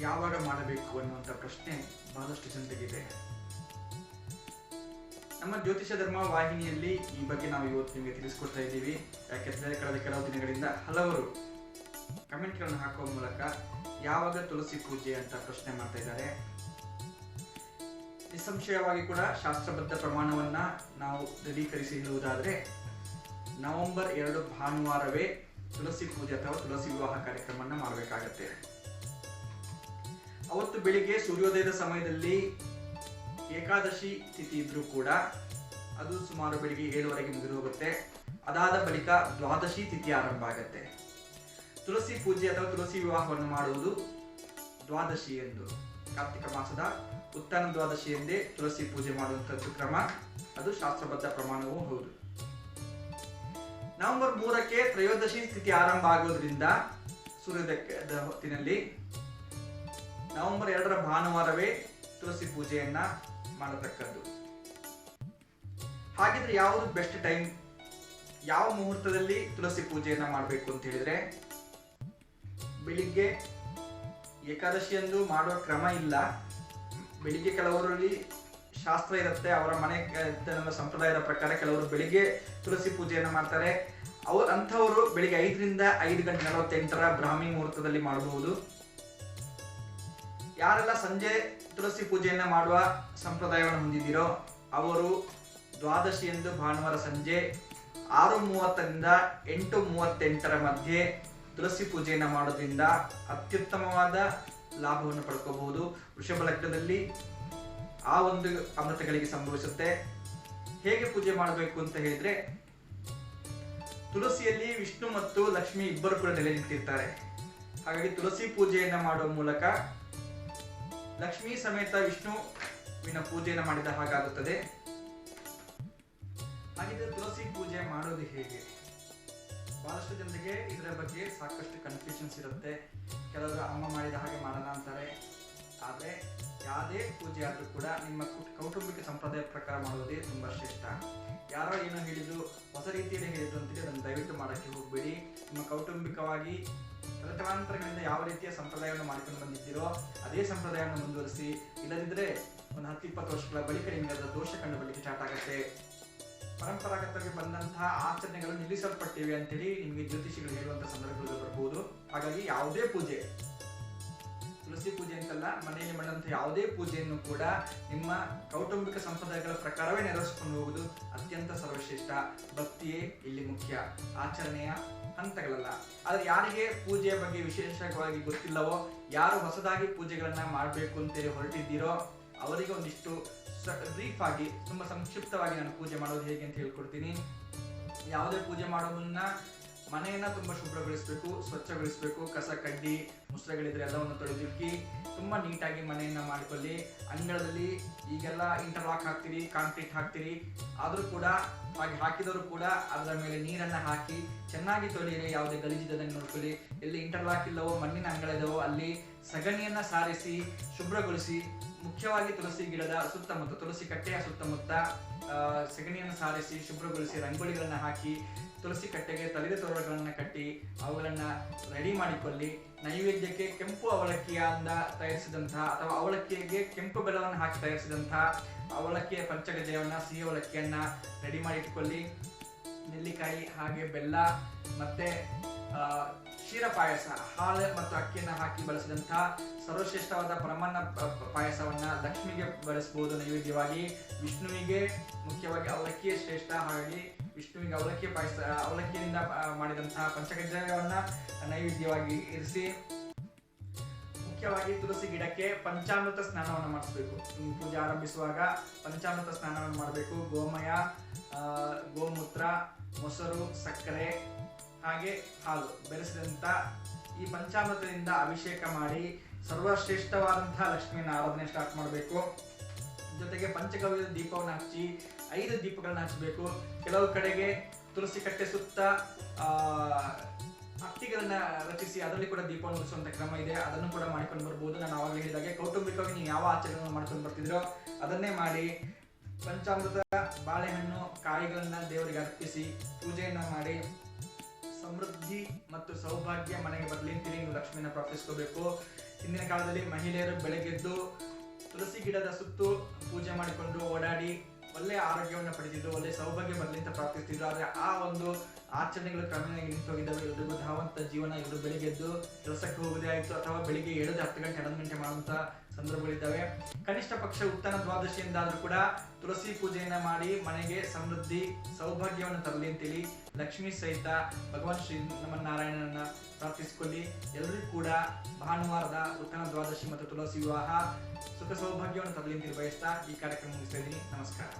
ಯಾವಾಗ ಮಾಡಬೇಕು ಅನ್ನುವಂಥ ಪ್ರಶ್ನೆ ಬಹಳಷ್ಟು ಜನತೆಗಿದೆ. ನಮ್ಮ ಜ್ಯೋತಿಷ ಧರ್ಮ ವಾಹಿನಿಯಲ್ಲಿ ಈ ಬಗ್ಗೆ ನಾವು ಇವತ್ತು ನಿಮಗೆ ತಿಳಿಸ್ಕೊಡ್ತಾ ಇದ್ದೀವಿ. ಯಾಕೆಂದರೆ ಕಳೆದ ಕೆಲವು ದಿನಗಳಿಂದ ಹಲವರು ಕಮೆಂಟ್ಗಳನ್ನು ಹಾಕುವ ಮೂಲಕ ಯಾವಾಗ ತುಳಸಿ ಪೂಜೆ ಅಂತ ಪ್ರಶ್ನೆ ಮಾಡ್ತಾ ಇದ್ದಾರೆ. ನಿಸ್ಸಂಶಯವಾಗಿ ಕೂಡ ಶಾಸ್ತ್ರಬದ್ಧ ಪ್ರಮಾಣವನ್ನ ನಾವು ದೃಢೀಕರಿಸಿ ಹೇಳುವುದಾದರೆ, ನವೆಂಬರ್ ಎರಡು ಭಾನುವಾರವೇ ತುಳಸಿ ಪೂಜೆ ಅಥವಾ ತುಳಸಿ ವಿವಾಹ ಕಾರ್ಯಕ್ರಮವನ್ನು ಮಾಡಬೇಕಾಗತ್ತೆ. ಅವತ್ತು ಬೆಳಿಗ್ಗೆ ಸೂರ್ಯೋದಯದ ಸಮಯದಲ್ಲಿ ಏಕಾದಶಿ ತಿಥಿ ಇದ್ರೂ ಕೂಡ ಅದು ಸುಮಾರು ಬೆಳಿಗ್ಗೆ ಏಳುವರೆಗೆ ಮುಗಿದು ಹೋಗುತ್ತೆ ಅದಾದ ಬಳಿಕ ದ್ವಾದಶಿ ತಿಥಿ ಆರಂಭ ಆಗುತ್ತೆ. ತುಳಸಿ ಪೂಜೆ ಅಥವಾ ತುಳಸಿ ವಿವಾಹವನ್ನು ಮಾಡುವುದು ದ್ವಾದಶಿ ಎಂದು. ಕಾರ್ತಿಕ ಮಾಸದ ಉತ್ಥಾನ ದ್ವಾದಶಿ ಎಂದೇ ತುಳಸಿ ಪೂಜೆ ಮಾಡುವಂಥದ್ದು ಕ್ರಮ. ಅದು ಶಾಸ್ತ್ರಬದ್ಧ ಪ್ರಮಾಣವೂ ಹೌದು. ನವೆಂಬರ್ ಮೂರಕ್ಕೆ ತ್ರಯೋದಶಿ ಸ್ಥಿತಿ ಆರಂಭ ಆಗೋದ್ರಿಂದ ಸೂರ್ಯೋದಯದ ಹೊತ್ತಿನಲ್ಲಿ ನವೆಂಬರ್ ಎರಡರ ಭಾನುವಾರವೇ ತುಳಸಿ ಪೂಜೆಯನ್ನ ಮಾಡತಕ್ಕದ್ದು. ಹಾಗಿದ್ರೆ ಯಾವುದು ಬೆಸ್ಟ್ ಟೈಮ್? ಯಾವ ಮುಹೂರ್ತದಲ್ಲಿ ತುಳಸಿ ಪೂಜೆಯನ್ನ ಮಾಡಬೇಕು ಅಂತ ಹೇಳಿದ್ರೆ, ಬೆಳಿಗ್ಗೆ ಏಕಾದಶಿಯಂದು ಮಾಡುವ ಕ್ರಮ ಇಲ್ಲ. ಬೆಳಿಗ್ಗೆ ಕೆಲವರಲ್ಲಿ ಶಾಸ್ತ್ರ ಇರುತ್ತೆ, ಅವರ ಮನೆ ಸಂಪ್ರದಾಯದ ಪ್ರಕಾರ ಕೆಲವರು ಬೆಳಿಗ್ಗೆ ತುಳಸಿ ಪೂಜೆಯನ್ನು ಮಾಡ್ತಾರೆ. ಅವ್ರ, ಅಂಥವರು ಬೆಳಿಗ್ಗೆ ಐದರಿಂದ ಐದು ಗಂಟೆ ನಲವತ್ತೆಂಟರ ಬ್ರಾಹ್ಮಿ ಮುಹೂರ್ತದಲ್ಲಿ ಮಾಡಬಹುದು ಯಾರೆಲ್ಲ ಸಂಜೆ ತುಳಸಿ ಪೂಜೆಯನ್ನು ಮಾಡುವ ಸಂಪ್ರದಾಯವನ್ನು ಹೊಂದಿದ್ದೀರೋ, ಅವರು ದ್ವಾದಶಿಯಂದು ಭಾನುವಾರ ಸಂಜೆ ಆರು ಮೂವತ್ತರಿಂದ ಎಂಟು ಮೂವತ್ತೆಂಟರ ಮಧ್ಯೆ ತುಳಸಿ ಪೂಜೆಯನ್ನು ಮಾಡೋದ್ರಿಂದ ಅತ್ಯುತ್ತಮವಾದ ಲಾಭವನ್ನು ಪಡ್ಕೋಬಹುದು. ವೃಷಭ ಲಗ್ನದಲ್ಲಿ ಆ ಒಂದು ಅಮೃತಗಳಿಗೆ ಸಂಭವಿಸುತ್ತೆ. ಹೇಗೆ ಪೂಜೆ ಮಾಡಬೇಕು ಅಂತ ಹೇಳಿದ್ರೆ, ತುಳಸಿಯಲ್ಲಿ ವಿಷ್ಣು ಮತ್ತು ಲಕ್ಷ್ಮಿ ಇಬ್ಬರು ಕೂಡ ನೆಲೆ ನಿಂತಿರ್ತಾರೆ ಹಾಗಾಗಿ ತುಳಸಿ ಪೂಜೆಯನ್ನ ಮಾಡುವ ಮೂಲಕ ಲಕ್ಷ್ಮಿ ಸಮೇತ ವಿಷ್ಣುವಿನ ಪೂಜೆಯನ್ನು ಮಾಡಿದ ಹಾಗಾಗುತ್ತದೆ. ಹಾಗಿದ್ರೆ ತುಳಸಿ ಪೂಜೆ ಮಾಡೋದು ಹೇಗೆ? ಬಹಳಷ್ಟು ಜನರಿಗೆ ಇದರ ಬಗ್ಗೆ ಸಾಕಷ್ಟು ಕನ್ಫ್ಯೂಷನ್ಸ್ ಇರುತ್ತೆ. ಕೆಲವರು ಅಮ್ಮ ಮಾಡಿದ ಹಾಗೆ ಮಾಡೋಣ ಅಂತಾರೆ. ಆದರೆ ಯಾವುದೇ ಪೂಜೆ ಆದರೂ ಕೂಡ ನಿಮ್ಮ ಕುಟ್- ಕೌಟುಂಬಿಕ ಸಂಪ್ರದಾಯ ಪ್ರಕಾರ ಮಾಡುವುದೇ ತುಂಬಾ ಶ್ರೇಷ್ಠ. ಯಾರೋ ಏನೋ ಹೇಳಿದ್ರು, ಹೊಸ ರೀತಿಯಲ್ಲಿ ಹೇಳಿದ್ರು ಅಂತೇಳಿ ಅದನ್ನು ದಯವಿಟ್ಟು ಮಾಡೋಕ್ಕೆ ಹೋಗಬೇಡಿ. ನಿಮ್ಮ ಕೌಟುಂಬಿಕವಾಗಿ ತಲತಲಾಂತರಗಳಿಂದ ಯಾವ ರೀತಿಯ ಸಂಪ್ರದಾಯವನ್ನು ಮಾಡಿಕೊಂಡು ಬಂದಿದ್ದೀರೋ, ಅದೇ ಸಂಪ್ರದಾಯವನ್ನು ಮುಂದುವರಿಸಿ. ಇಲ್ಲದಿದ್ದರೆ ಒಂದು ಹತ್ತು, ಇಪ್ಪತ್ತು ವರ್ಷಗಳ ಬಳಿಕ ನಿಮಗೆ ಅದರ ದೋಷ ಕಂಡು ಬರಲಿಕ್ಕೆ ಸ್ಟಾರ್ಟ್ ಆಗುತ್ತೆ. ಪರಂಪರಾಗತವಾಗಿ ಬಂದಂತಹ ಆಚರಣೆಗಳು ನಿಲ್ಲಿಸಲ್ಪಟ್ಟಿವೆ ಅಂತೇಳಿ ನಿಮಗೆ ಜ್ಯೋತಿಷಿಗಳು ಹೇಳುವಂತಹ ಸಂದರ್ಭಗಳು ಬರಬಹುದು ಹಾಗಾಗಿ ಯಾವುದೇ ಪೂಜೆ ತುಳಸಿ ಪೂಜೆ ಅಂತಲ್ಲ, ಮನೆಯಲ್ಲಿ ಮಾಡಿದಂಥ ಯಾವುದೇ ಪೂಜೆಯನ್ನು ಕೂಡ ನಿಮ್ಮ ಕೌಟುಂಬಿಕ ಸಂಪ್ರದಾಯಗಳ ಪ್ರಕಾರವೇ ನೆರವೇರಿಸಿಕೊಂಡು ಹೋಗುವುದು ಅತ್ಯಂತ ಸರ್ವಶ್ರೇಷ್ಠ. ಭಕ್ತಿಯೇ ಇಲ್ಲಿ ಮುಖ್ಯ. ಆಚರಣೆಯ ಹಂತಗಳಲ್ಲ. ಆದರೆ ಯಾರಿಗೆ ಪೂಜೆಯ ಬಗ್ಗೆ ವಿಶೇಷವಾಗಿ ಗೊತ್ತಿಲ್ಲವೋ, ಯಾರು ಹೊಸದಾಗಿ ಪೂಜೆಗಳನ್ನ ಮಾಡಬೇಕು ಅಂತೇಳಿ ಹೊರಟಿದ್ದೀರೋ, ಅವರಿಗೆ ಒಂದಿಷ್ಟು ಬ್ರೀಫ್ ಆಗಿ, ತುಂಬಾ ಸಂಕ್ಷಿಪ್ತವಾಗಿ ನಾನು ಪೂಜೆ ಮಾಡೋದು ಹೇಗೆ ಅಂತ ಹೇಳ್ಕೊಡ್ತೀನಿ. ಯಾವುದೇ ಪೂಜೆ ಮಾಡೋ ಮುನ್ನ ಮನೆಯನ್ನ ತುಂಬಾ ಶುಭ್ರಗೊಳಿಸಬೇಕು, ಸ್ವಚ್ಛಗೊಳಿಸಬೇಕು, ಕಸ ಕಡ್ಡಿ ಮುಸ್ರೆಗಳಿದ್ರೆ ಎಲ್ಲವನ್ನು ತೊಳೆದಿಕ್ಕಿ ತುಂಬಾ ನೀಟಾಗಿ ಮನೆಯನ್ನ ಮಾಡ್ಕೊಳ್ಳಿ. ಅಂಗಳದಲ್ಲಿ ಈಗೆಲ್ಲ ಇಂಟರ್ಲಾಕ್ ಹಾಕ್ತೀರಿ ಕಾಂಕ್ರೀಟ್ ಹಾಕ್ತೀರಿ. ಆದ್ರೂ ಕೂಡ, ಹಾಗೆ ಹಾಕಿದವರು ಕೂಡ ಅದರ ಮೇಲೆ ನೀರನ್ನ ಹಾಕಿ ಚೆನ್ನಾಗಿ ತೊಳೆಯಿರಿ, ಯಾವುದೇ ಗಲೀಜಿದಂಗೆ ನೋಡ್ಕೊಳ್ಳಿ. ಎಲ್ಲಿ ಇಂಟರ್ಲಾಕ್ ಇಲ್ಲವೋ, ಮಣ್ಣಿನ ಅಂಗಳ ಅಲ್ಲಿ ಸಗಣಿಯನ್ನ ಸಾರಿಸಿ, ಶುಭ್ರಗೊಳಿಸಿ ಮುಖ್ಯವಾಗಿ ತುಳಸಿ ಗಿಡದ ಸುತ್ತಮುತ್ತ ತುಳಸಿ ಕಟ್ಟೆಯ ಸುತ್ತಮುತ್ತ ಸಗಣಿಯನ್ನು ಸಾರಿಸಿ, ಶುಭ್ರಗೊಳಿಸಿ, ರಂಗೋಲಿಗಳನ್ನ ಹಾಕಿ, ತುಳಸಿ ಕಟ್ಟೆಗೆ ತಲೆದ ತೋರಣಗಳನ್ನು ಕಟ್ಟಿ, ಅವುಗಳನ್ನು ರೆಡಿ ಮಾಡಿಕೊಳ್ಳಿ. ನೈವೇದ್ಯಕ್ಕೆ ಕೆಂಪು ಅವಲಕ್ಕಿಯಿಂದ ತಯಾರಿಸಿದಂತಹ ಅಥವಾ ಅವಲಕ್ಕಿಗೆ ಕೆಂಪು ಬೆಲ್ಲವನ್ನು ಹಾಕಿ ತಯಾರಿಸಿದಂತಹ ಅವಲಕ್ಕಿಯ ಪಂಚಗಜಯವನ್ನ ಸಿಹಿ ಅವಲಕ್ಕಿಯನ್ನ ರೆಡಿ ಮಾಡಿ ಇಟ್ಕೊಳ್ಳಿ ನೆಲ್ಲಿಕಾಯಿ, ಹಾಗೆ ಬೆಲ್ಲ, ಮತ್ತೆ ಕ್ಷೀರ ಪಾಯಸ, ಹಾಲು ಮತ್ತು ಅಕ್ಕಿಯನ್ನು ಹಾಕಿ ಬಳಸಿದಂತಹ ಸರ್ವಶ್ರೇಷ್ಠವಾದ ಪರಮಾನ್ನ ಪ- ಪ- ಪಾಯಸವನ್ನ ಲಕ್ಷ್ಮಿಗೆ ಬಳಸಬಹುದು ನೈವೇದ್ಯವಾಗಿ. ವಿಷ್ಣುವಿಗೆ ಮುಖ್ಯವಾಗಿ ಅವಲಕ್ಕಿಯೇ ಶ್ರೇಷ್ಠ ಹಾಗಾಗಿ ವಿಷ್ಣುವಿಗೆ ಅವಲಕ್ಕಿ ಪಾಯಸ, ಅವಲಕ್ಕಿಯಿಂದ ಮಾಡಿದಂತಹ ಪಂಚಕಜ್ಜಾಯವನ್ನ ನೈವೇದ್ಯವಾಗಿ ಇರಿಸಿ, ಮುಖ್ಯವಾಗಿ ತುಳಸಿ ಗಿಡಕ್ಕೆ ಪಂಚಾಮೃತ ಸ್ನಾನವನ್ನು ಮಾಡಿಸಬೇಕು. ಪೂಜೆ ಆರಂಭಿಸುವಾಗ ಪಂಚಾಮೃತ ಸ್ನಾನವನ್ನು ಮಾಡಬೇಕು. ಗೋಮಯ ಗೋಮೂತ್ರ, ಮೊಸರು, ಸಕ್ಕರೆ ಹಾಗೆ ಹಾಲು ಬೆರೆಸಿದಂತ ಈ ಪಂಚಾಮೃತದಿಂದ ಅಭಿಷೇಕ ಮಾಡಿ ಸರ್ವಶ್ರೇಷ್ಠವಾದಂತಹ ಲಕ್ಷ್ಮಿಯನ್ನು ಆರಾಧನೆ ಸ್ಟಾರ್ಟ್ ಮಾಡಬೇಕು. ಜೊತೆಗೆ ಪಂಚಗವ್ಯದ ದೀಪವನ್ನು ಹಚ್ಚಿ ಐದು ದೀಪಗಳನ್ನ ಹಚ್ಚಬೇಕು. ಕೆಲವು ಕಡೆಗೆ ತುಳಸಿ ಕಟ್ಟೆ ಸುತ್ತ, ಆ ಹಟ್ಟಿಗಳನ್ನ ರಚಿಸಿ ಅದರಲ್ಲಿ ಕೂಡ ದೀಪವನ್ನು ಉಳಿಸುವಂತ ಕ್ರಮ ಇದೆ. ಅದನ್ನು ಕೂಡ ಮಾಡಿಕೊಂಡು ಬರ್ಬೋದು. ನಾನು ಆವಾಗಲೇ ಹೇಳಿದಾಗೆ ಕೌಟುಂಬಿಕವಾಗಿ ನೀವು ಯಾವ ಆಚರಣೆಯನ್ನು ಮಾಡ್ಕೊಂಡು ಬರ್ತಿದ್ರೋ ಅದನ್ನೇ ಮಾಡಿ ಪಂಚಾಮೃತ, ಬಾಳೆಹಣ್ಣು, ಕಾಯಿಗಳನ್ನ ದೇವರಿಗೆ ಅರ್ಪಿಸಿ ಪೂಜೆಯನ್ನ ಮಾಡಿ ಸಮೃದ್ಧಿ ಮತ್ತು ಸೌಭಾಗ್ಯ ಮನೆಗೆ ಬರಲಿ ಅಂತೇಳಿ ನೀವು ಲಕ್ಷ್ಮಿನ ಪ್ರಾರ್ಥಿಸ್ಕೋಬೇಕು. ಹಿಂದಿನ ಕಾಲದಲ್ಲಿ ಮಹಿಳೆಯರು ಬೆಳಗ್ಗೆದ್ದು ತುಳಸಿ ಗಿಡದ ಸುತ್ತು ಪೂಜೆ ಮಾಡಿಕೊಂಡು ಓಡಾಡಿ ಒಳ್ಳೆ ಆರೋಗ್ಯವನ್ನು ಪಡೆದಿದ್ರು ಒಳ್ಳೆ ಸೌಭಾಗ್ಯ ಬರಲಿ ಅಂತ ಪ್ರಾರ್ಥಿಸ್ತಿದ್ರು. ಆದರೆ ಆ ಒಂದು ಆಚರಣೆಗಳು ಕ್ರಮೇಣ ನಿಂತೋಗಿದ್ದಾವೆ. ಎಲ್ರಿಗೂ ಧಾವಂತ ಜೀವನ ಎಲ್ಲರೂ ಬೆಳಿಗ್ಗೆದ್ದು ಕೆಲಸಕ್ಕೆ ಹೋಗೋದೇ ಆಯ್ತು ಅಥವಾ ಬೆಳಿಗ್ಗೆ ಏಳದೆ ಹತ್ತು ಗಂಟೆ, ಹನ್ನೊಂದು ಗಂಟೆ ಮಾಡುವಂತ ಸಂದರ್ಭಗಳಿದ್ದಾವೆ. ಕನಿಷ್ಠ ಪಕ್ಷ ಉತ್ತರ ದ್ವಾದಶಿಯಿಂದಾದ್ರೂ ಕೂಡ ತುಳಸಿ ಪೂಜೆಯನ್ನ ಮಾಡಿ ಮನೆಗೆ ಸಮೃದ್ಧಿ, ಸೌಭಾಗ್ಯವನ್ನು ತರಲಿ ಅಂತೇಳಿ ಲಕ್ಷ್ಮೀ ಸಹಿತ ಭಗವಾನ್ ಶ್ರೀ ನಮ್ಮ ನಾರಾಯಣನನ್ನ ಪ್ರಾರ್ಥಿಸಿಕೊಳ್ಳಿ. ಎಲ್ಲರಿಗೂ ಕೂಡ ಭಾನುವಾರದ ಉತ್ತರ ದ್ವಾದಶಿ ಮತ್ತು ತುಳಸಿ ವಿವಾಹ ಸುಖ ಸೌಭಾಗ್ಯವನ್ನು ತರಲಿ ಅಂತೇಳಿ ಬಯಸ್ತಾ ಈ ಕಾರ್ಯಕ್ರಮ ಮುಗಿಸ್ತಾ ಇದ್ದೀನಿ. ನಮಸ್ಕಾರ.